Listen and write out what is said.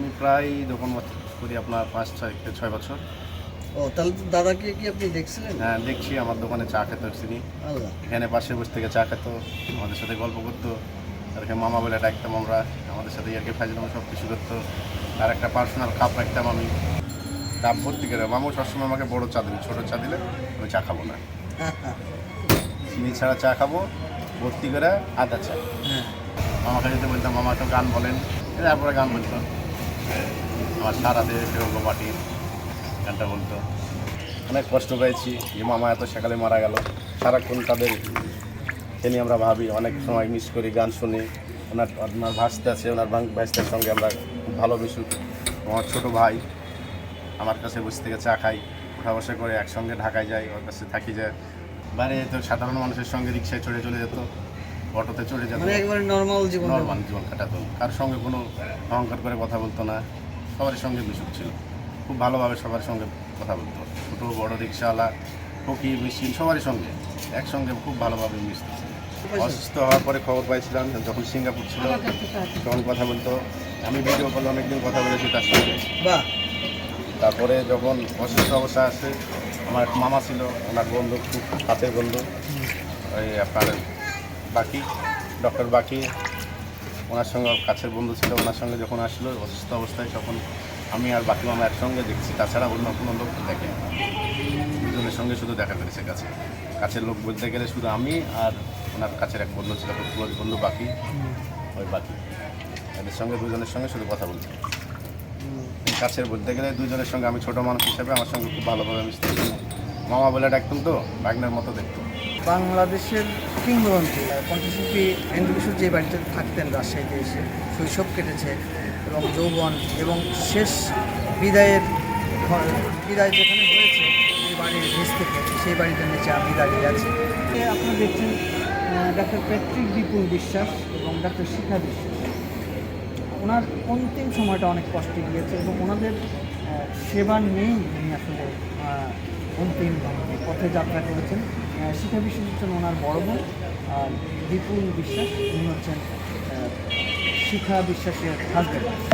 আমি প্রায় দোকান করি আপনার পাঁচ ছয় ছয় বছর। ও তাহলে তো দাদাকে কি আপনি দেখছিলেন? হ্যাঁ দেখছি আমার দোকানে চা খেতে আল্লাহ। এখানে পাশে বসে থেকে চা খেতো আমাদের সাথে গল্প করতো। তাদেরকে মামা বলে ডাকতাম আমরা আমাদের সাথে ইয়ারকে ফাইজলাম সব কিছু করতো। আর একটা পার্সোনাল কাপ রাখতাম আমি। কাপ ভর্তি করে মামু সবসময় আমাকে বড় চা দিবি ছোটো চা দিলে আমি চা খাব না। চিনি ছাড়া চা খাব ভর্তি করে আদা চা। হ্যাঁ। মামাকে যদি বলতাম মামা তো গান বলেন। তারপরে গান বলতো। আমার সারা দেশে পার্টির গানটা বলতো। অনেক কষ্ট পেয়েছি যে মামা এত সকালে মারা গেল। সারাক্ষণ তাদের নিয়ে আমরা ভাবি, অনেক সময় মিস করি, গান শুনি। ওনার ওনার ভাসতে আছে, ওনার ভাসতের সঙ্গে আমরা খুব ভালো মিশুক। আমার ছোটো ভাই আমার কাছে বসে থেকে চা খাই, উঠা বসা করে একসঙ্গে ঢাকায় যাই, ওর কাছে থাকি যায়। বাইরে তো সাধারণ মানুষের সঙ্গে রিক্সায় চড়ে চলে যেত। অটোতে চড়ে যেত মানে একবারে নর্মাল জীবন নর্মাল জীবন কাটাতো কার সঙ্গে কোনো অহংকার করে কথা বলতো না। সবার সঙ্গে মিশুক ছিল। খুব ভালোভাবে সবার সঙ্গে কথা বলতো। ছোটো বড় রিক্সাওয়ালা ফকির মিছিল সবারই সঙ্গে একসঙ্গে খুব ভালোভাবে মিশতে। অসুস্থ হওয়ার পরে খবর পাইছিলাম যখন সিঙ্গাপুর ছিল তখন কথা বলতো। আমি ভিডিও কলে অনেকদিন কথা বলেছি তার সঙ্গে। বাহ। তারপরে যখন অসুস্থ অবস্থা আসে আমার মামা ছিল ওনার বন্ধু খুব হাতের বন্ধু। ওই আপনার বাকি ডক্টর বাকি, ওনার সঙ্গে কাছের বন্ধু ছিল, ওনার সঙ্গে যখন আসলো, অসুস্থ অবস্থায় তখন আমি আর বাকি মামা একসঙ্গে দেখছি, তাছাড়া অন্য কোনো লোক দেখে দুজনের সঙ্গে শুধু দেখা করেছে কাছে। কাছের লোক বলতে গেলে শুধু আমি আর ওনার কাছের এক বন্ধু ছিল close বন্ধু বাকি, ওই বাকি। এদের সঙ্গে দুজনের সঙ্গে শুধু কথা বলছি। কাছের বলতে গেলে দুজনের সঙ্গে আমি ছোটো মানুষ হিসেবে আমার সঙ্গে খুব ভালোভাবে মিশতে মামা বলে ডাকতাম তো বাগনের মতো দেখতো। বাংলাদেশের কিংবদন্তি কণ্ঠশিল্পী এন্দ্র কিশোর যে বাড়িতে থাকতেন রাজশাহীতে এসে শৈশব কেটেছে এবং যৌবন এবং শেষ বিদায়ের বিদায় যেখানে হয়েছে, এই বাড়ির নিচ থেকে, সেই বাড়িটার নিচে আমি দাঁড়িয়ে আছি। আপনারা দেখছেন ডাক্তার প্যাট্রিক বিপুল বিশ্বাস এবং ডাক্তার শিখা বিশ্বাস। ওনার অন্তিম সময়টা অনেক কষ্টে গিয়েছে এবং ওনাদের সেবা নেই উনি আসলে অন্তিম পথে যাত্রা করেছেন শিক্ষা বিশ্বাস হচ্ছেন ওনার বড় বোন আর বিপুল বিশ্বাস, উনি হচ্ছেন শিখা বিশ্বাসের হাজব্যান্ড